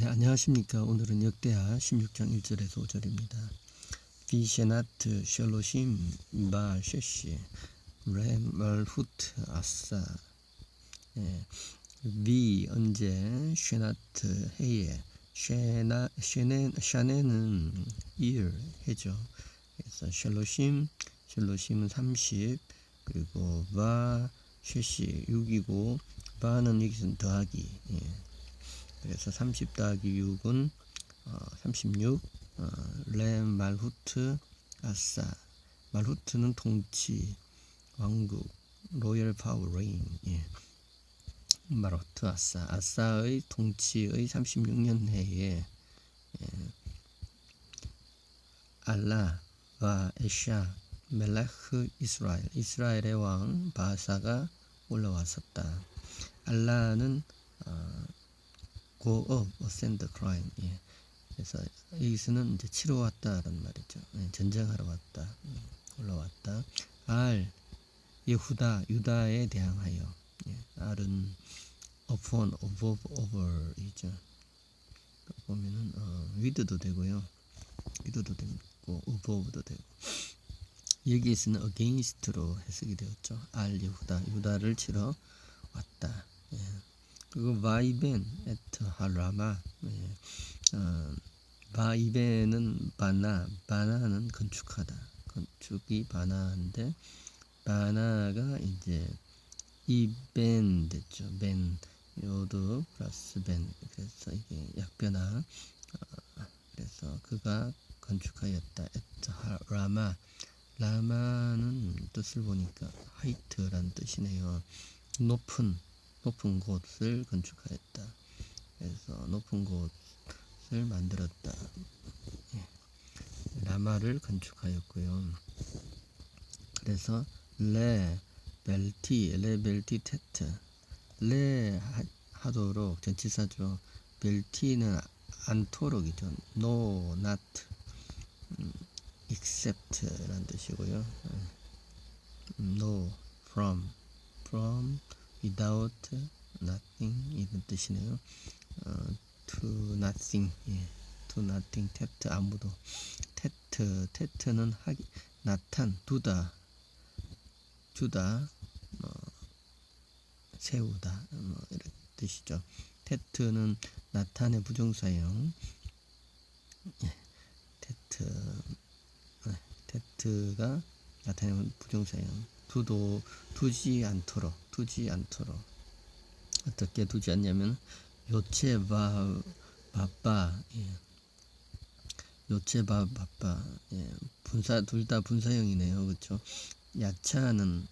네, 안녕하십니까. 오늘은 역대하 16장 1절에서 5절입니다. 비셰나트 셜로심 바 셰시 렘 멀후트 아싸 예, 비 언제 쉐나트 해에 쉐나 쉐네 샤네는 일 해죠. 그래서 셜로심 셜로심은 30 그리고 바 쉐시 6이고 바는 여기서 더하기 예. 그래서 30 더하기 6은 어, 36 어, 렘 말후트 아싸 말후트는 통치 왕국 로열 파워 레인 예. 말후트 아싸 아싸의 통치의 36년 해에 예. 알라와 에샤 멜라흐 이스라엘 이스라엘의 왕 바사가 올라왔었다 알라는 어, go up, ascend, climb. 예. 그래서 여기서는 이제 치러 왔다라는 말이죠. 예, 전쟁하러 왔다, 음, 올라왔다. 알, 예후다, 유다에 대항하여. 예, 알은 upon, above, over이죠. 보면은 어, with도 되고요, with도 되고, above도 되고. 여기에서는 against로 해석이 되었죠. 알, 예후다, 유다를 치러 왔다. 예. 그리고 바이벤 에트 하라마 예. 어, 바이벤은 바나 바나는 건축하다. 건축이 바나인데 바나가 이제 이벤 됐죠. 벤 요도 플러스 벤 그래서 이게 약변화 어, 그래서 그가 건축하였다. 하라마. 라마는 뜻을 보니까 하이트란 뜻이네요. 높은 높은 곳을 건축하였다. 그래서 높은 곳을 만들었다. 예. 라마를 건축하였고요. 그래서 레 벨티 레 벨티 테트 레 하, 하도록 전치사죠. 벨티는 않도록이죠. no not 음, except란 뜻이고요. 음, no from from without nothing 이런 뜻이네요. 어, to nothing, 예, to nothing, 테트 아무도, 테트, 테트는 하기, 나탄, 두다, 주다, 뭐, 세우다, 뭐 이런 뜻이죠. 테트는 나탄의 부정사형, 예, 테트, 예, 테트가 나타내는 부정사형. 두도 두지 않도록 두지 않도록. 어떻게 두지 않냐면 요체 바 바빠 예. 요체 바 바빠 예. 분사 둘 다 분사형이네요 그렇죠 야차는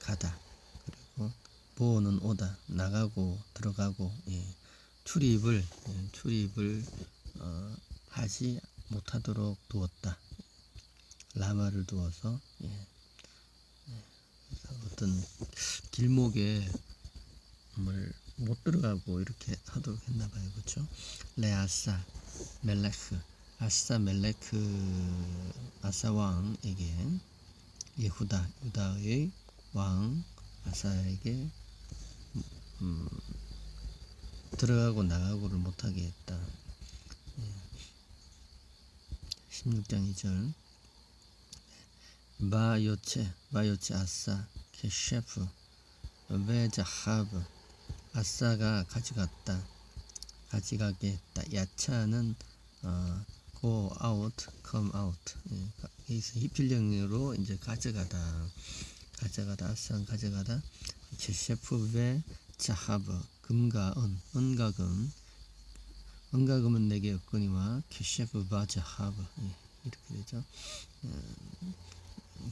가다 그리고 보는 오다 나가고 들어가고 예. 출입을 예. 출입을 어, 하지 못하도록 두었다 라마를 두어서 예. 어떤 길목에 뭘 못 들어가고 이렇게 하도록 했나 봐요. 그렇죠? 레아사 멜레크 아사 멜레크 아사 왕에게 예후다 유다의 왕 아사에게 음, 들어가고 나가고를 못하게 했다. 예. 16장 2절 바요체 바요체 아싸 케셰프 베자하브 아싸가 가져갔다. 가져가게 했다. 야차는 어, go out come out. 예, 여기서 히필령으로 이제 가져가다. 가져가다. 아싸는 가져가다. 케셰프 베 자하브 금과 은 은과 금. 은과 금은 내게 없거니와 케셰프 바자하브 예, 이렇게 되죠. 음,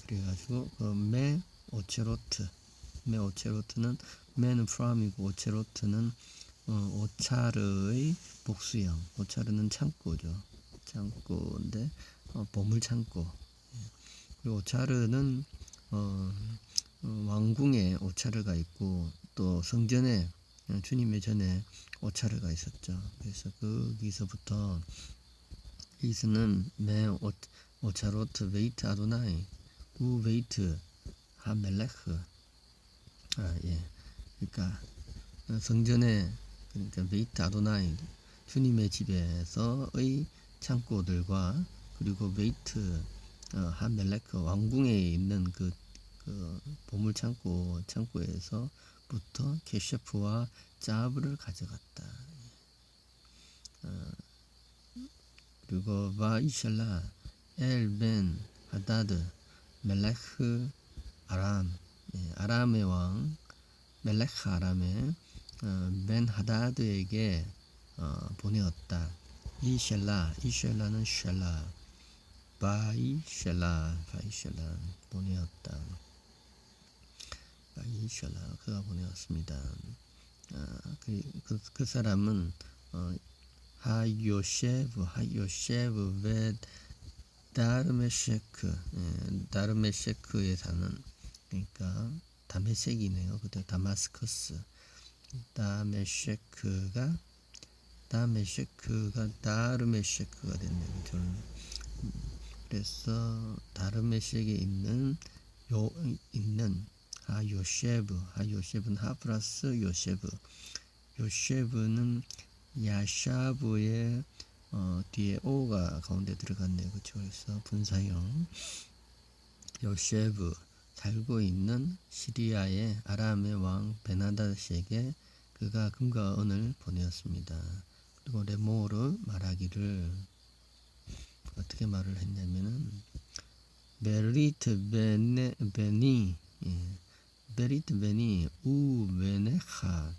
그래가지고 그메 오체로트 메 오체로트는 메는 프람이고 오체로트는 어, 오차르의 복수형. 오차르는 창고죠. 창고인데 어, 보물 창고. 예. 그리고 오차르는 어, 어, 왕궁에 오차르가 있고 또 성전에 어, 주님의 전에 오차르가 있었죠. 그래서 거기서부터 이스는 메 오, 오차로트 베이트 아도나이 우 베이트 하멜레크 아, 예. 그러니까 성전에 그러니까 베이트 아도나이 주님의 집에서의 창고들과 그리고 베이트 어, 하멜레크 왕궁에 있는 그, 그 보물 창고 창고에서부터 게셰프와 짜브를 가져갔다. 어, 그리고 바이샬라 엘벤 하다드 멜레크 아람 예, 아람의 왕 멜레크 아람의 어, 벤 하다드에게 어, 보내었다. 이 셸라, 이 셸라는 셸라, 바이 셸라, 바이 셸라 보내었다. 바이 셸라 그가 보내었습니다. 아, 그, 그, 그 사람은 어, 하요셰브, 하요셰브 베 다르메셰크, 예, 다르메셰크에 사는 그러니까 다메섹이네요. 그때 다마스커스. 다메셰크가 다메셰크가 다르메셰크가 됐네요. 저는 그래서 다르메섹에 있는 요 있는 하요셰브 하요셰브는 하 플러스 요셰브 요셰브는 야샤브의 어, 뒤에 오가 가운데 들어갔네요. 그렇죠? 그래서 분사형 요셰브 살고 있는 시리아의 아람의 왕 베나다스에게 그가 금과 은을 보내었습니다. 그리고 레모르 말하기를 어떻게 말을 했냐면은 베리트 베네 베니 예. 베리트 베니 우 베네하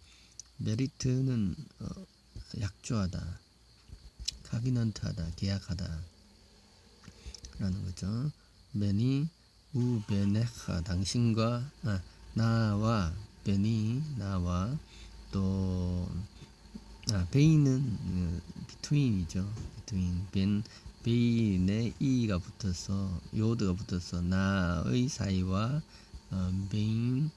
베리트는 어, 약조하다 카비넌트하다 계약하다 라는 거죠. 베니 우 베네하 당신과 아, 나와 베니 나와 또 아, 베이는 어, between이죠. between 벤 베인에 이가 붙어서 요드가 붙어서 나의 사이와 어, 베인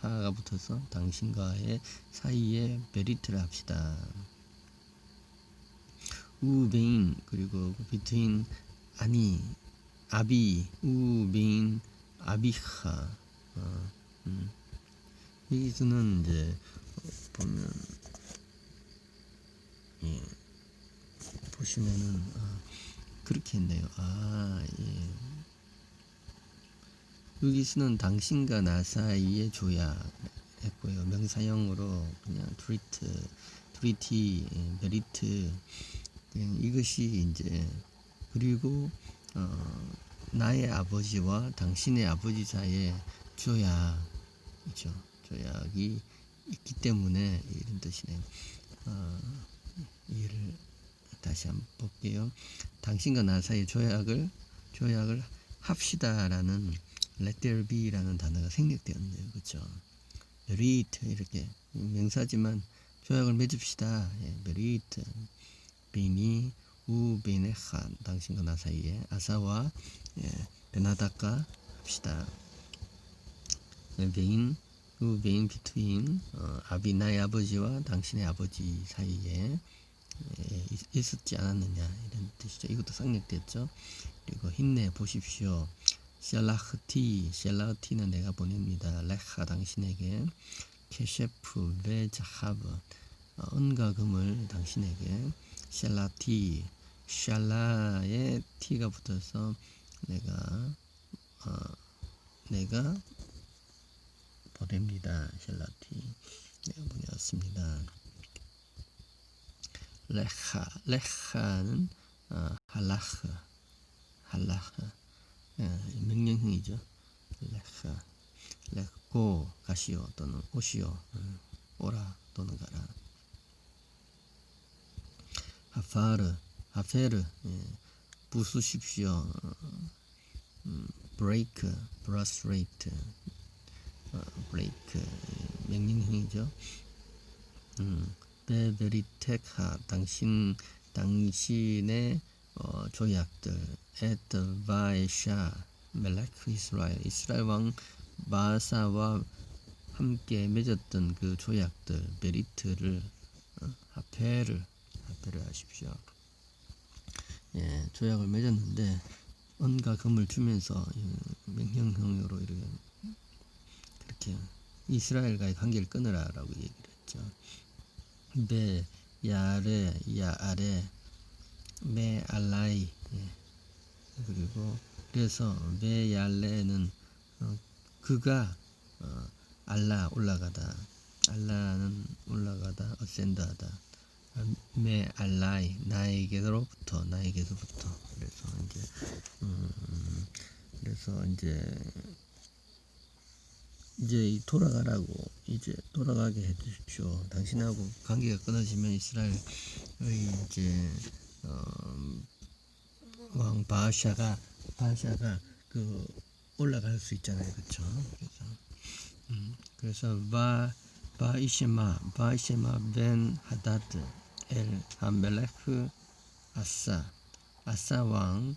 하가 붙어서 당신과의 사이에 베리트를 합시다. 우베인 그리고 between 아니 아비 우베인 아비하 어, 음. 여기서는 이제 보면 예, 보시면은 아, 그렇게 했네요. 아 예. 여기서는 당신과 나 사이에 줘야 했고요. 명사형으로 그냥 트리트, 트리티, 예, 메리트 이것이 이제 그리고 어, 나의 아버지와 당신의 아버지 사이에 조약이죠. 조약이 있기 때문에 이런 뜻이네요. 어, 이를 다시 한번 볼게요. 당신과 나 사이에 조약을 조약을 합시다라는 let there be라는 단어가 생략되었네요. 그렇죠? 메리트 이렇게 명사지만 조약을 맺읍시다. 예, 메리트 비니 우빈의 한 당신과 나 사이에 아사와 예, 베나다카 합시다. 베인 우빈 비트윈 어, 아비 나의 아버지와 당신의 아버지 사이에 예, 있- 있었지 않았느냐 이런 뜻이죠. 이것도 상력됐죠. 그리고 힘내 보십시오. 샬라흐티 샬라흐티는 내가 보냅니다. 레하 당신에게 케셰프 베자하브 어, 은과 금을 당신에게 샬라티 샬라에 티가 붙어서 내가 어, 내가 보냅니다. 샬라티 내가 보내었습니다. 레하 레하는 어, 할라흐 할라흐 예, 명령형이죠. 레하 레고 가시오 또는 오시오 음, 오라 또는 가라 하파르 하페르 예, 부수십시오 어, 음, 브레이크 브라스레이트 어, 예, 명령형이죠. 음, 베베리테카 당신 당신의 어, 조약들 에드바에샤 멜라크 이스라엘 이스라엘 왕 바사와 함께 맺었던 그 조약들 베리트를 어, 하페를 하페를 하십시오. 예, 조약을 맺었는데 은과 금을 주면서 이 명령형으로 이렇게 그렇게 이스라엘과의 관계를 끊으라라고 얘기를 했죠. 베 야레 야아레 메 알라이 예. 그리고 그래서 메 얄레는 어, 그가 어, 알라 올라가다 알라는 올라가다 어센드하다 메 알라이 나에게로부터 나에게로부터 그래서 이제 음, 그래서 이제 이제 이 돌아가라고 이제 돌아가게 해주십시오. 당신하고 관계가 끊어지면 이스라엘의 이제 어, 왕 바샤가 바샤가 그 올라갈 수 있잖아요, 그렇죠? 그래서 음, 그래서 바 바이시마 바이시마 벤 하다드 엘 하멜레크 아싸 아싸 왕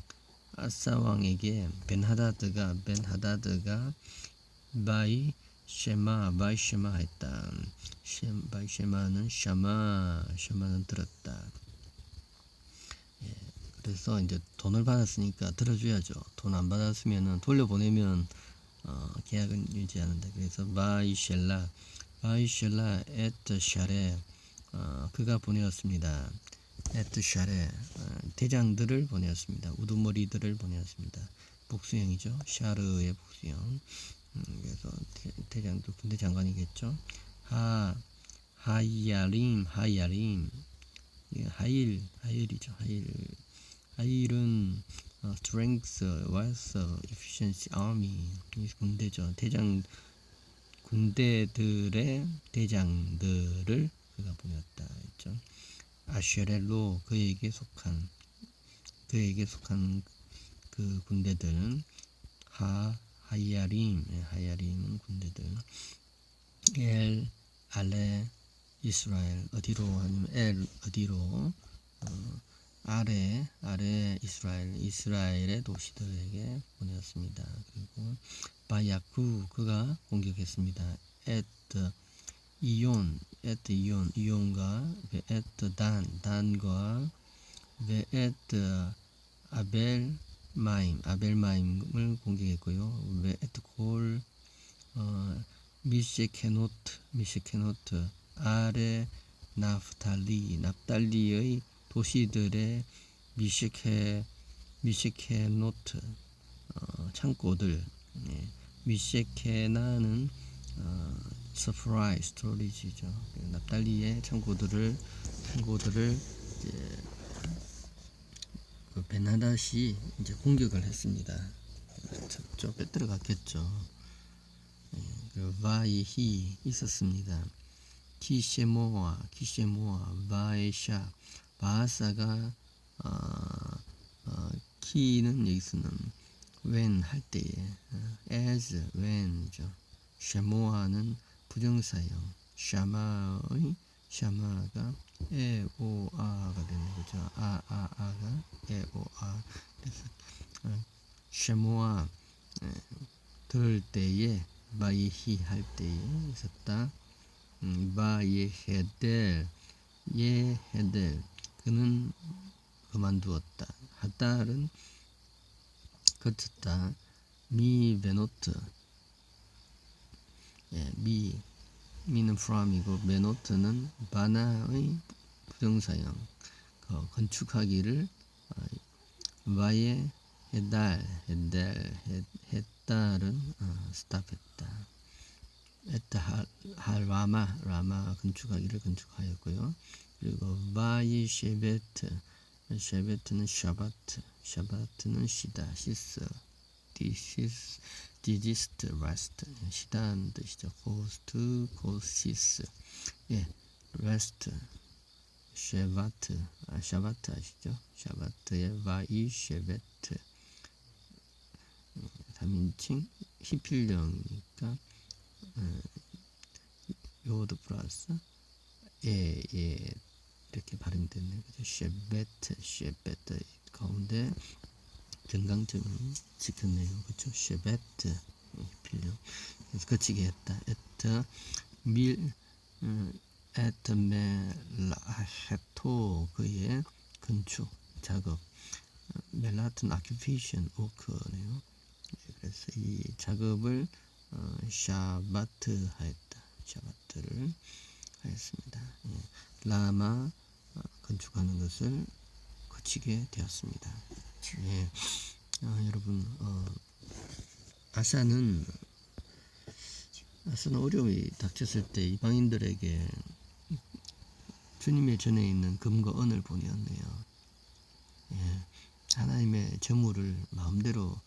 아싸 왕에게 벤 하다드가 벤 하다드가 바이 쉐마 바이 쉐마 했다. 쉐, 바이 쉐마는 샤마 샤마는 들었다. 예, 그래서 이제 돈을 받았으니까 들어줘야죠. 돈 안 받았으면은 돌려보내면 어, 계약은 유지하는데 그래서 바이 셸라 바이 셸라 에트 샤레 어, 그가 보내었습니다. 에트 샤레 어, 대장들을 보내었습니다. 우두머리들을 보내었습니다. 복수형이죠. 샤르의 복수형. 음, 그래서 대, 장도 군대 장관이겠죠. 하 하이야림 하이야림 예, 하일 하일이죠. 하일 하일은 어, strength, wealth, efficiency, army 이 군대죠. 대장 군대들의 대장들을 그가 보냈다 했죠. 아쉐렐로 그에게 속한 그에게 속한 그 군대들은 하 하이아림, 예, 하이아림은 군대들. 엘, 알레, 이스라엘 어디로 아니면 엘 어디로 어, 아래 아래 이스라엘 이스라엘의 도시들에게 보내었습니다. 그리고 바야쿠 그가 공격했습니다. 에트 이온 에트 이온 이온과 에트 단 단과 에트 아벨 마임, 아벨 마임을 공격했고요. 에트콜, 어, 미시케노트, 미시케노트, 아레 나프탈리, 납달리의 도시들의 미시케, 미시케노트, 어, 창고들, 예, 미시케나는 어, 서프라이 스토리지죠. 납달리의 창고들을 창고들을 이제 그 베나닷이 이제 공격을 했습니다. 저 빼들어 갔겠죠. 예, 그 바이히 있었습니다. 키셰모아, 키셰모아, 바에샤, 바사가 어, 어, 키는 여기서는 when 할 때에 어, as, when이죠. 쉐모아는 부정사형, 샤마의 샤마가 에오아가 되는 거죠. 아아아가 에오아 그래서 어, 쉐모아 들 때에 바이히 할 때에 있었다. 음, 바예헤델 예헤델 그는 그만두었다. 하달은 거쳤다. 미 베노트 예, 미 미는 from이고 메노트는 바나의 부정사형 어, 건축하기를 어, 와의 해달 해달 해달은 어, 스탑했다. 에타 할 라마 라마 건축하기를 건축하였고요. 그리고 바이 쉐베트 쉐베트는 샤바트 샤바트는 시다 시스 디시스 디지스트 레스트 쉬다는 뜻이죠. 고스트 고시스 예 레스트 쉐바트 아, 샤바트 아시죠? 샤바트의 바이 쉐베트 3인칭 음, 히필령이니까 음, 요드 플러스 예, 예 이렇게 발음됐네 그죠? 쉐베트 쉐베트 가운데 건강점을 지켰네요. 그렇죠? 쉐베트 필요. 그래서 거치게 했다. 에트 밀 음, 에트 멜라헤토 그의 건축 작업 멜라튼 아큐페이션 워크네요. 그래서 이 작업을 어, 샤바트 하였다. 샤바트를 하였습니다. 예. 라마 건축하는 것을 거치게 되었습니다. 예, 아, 여러분 어, 아사는 아사는 어려움이 닥쳤을 때 이방인들에게 주님의 전에 있는 금과 은을 보내었네요. 예, 하나님의 재물을 마음대로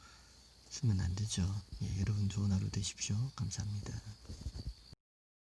쓰면 안 되죠. 예, 여러분 좋은 하루 되십시오. 감사합니다.